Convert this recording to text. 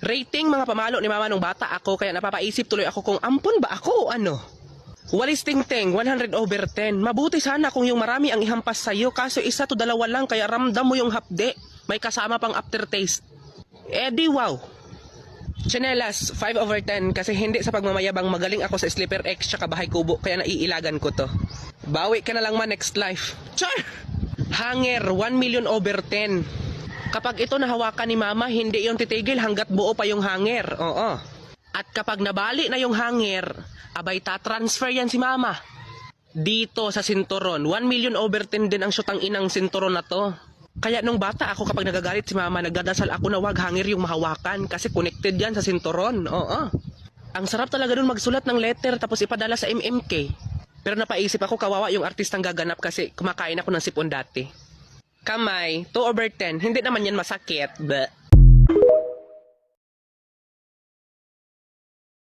Rating mga pamalo ni mama nung bata ako kaya napapaisip tuloy ako kung ampon ba ako o ano. Walis tingting, 100 over 10. Mabuti sana kung yung marami ang ihampas sa'yo kaso isa to dalawa lang kaya ramdam mo yung hapde. May kasama pang aftertaste. Eh wow. Chanelas, 5 over 10 kasi hindi sa pagmamayabang magaling ako sa Sleeper X tsaka bahay kubo kaya naiilagan ko to. Bawi ka na lang man next life. Char! Hanger, 1 million over 10. Kapag ito nahawakan ni mama, hindi yon titigil hanggat buo pa yung hanger. Oo. At kapag nabali na yung hanger, abay ta-transfer yan si mama. Dito sa sinturon, 1 million over 10 din ang syutang inang sinturon na to. Kaya nung bata ako kapag nagagalit si mama, nagdadasal ako na wag hanger yung mahawakan kasi connected yan sa sinturon. Oo. Ang sarap talaga dun magsulat ng letter tapos ipadala sa MMK. Pero napaisip ako kawawa yung artistang gaganap kasi kumakain ako ng sipon dati. Kamay, 2 over 10. Hindi naman yan masakit. Bleh.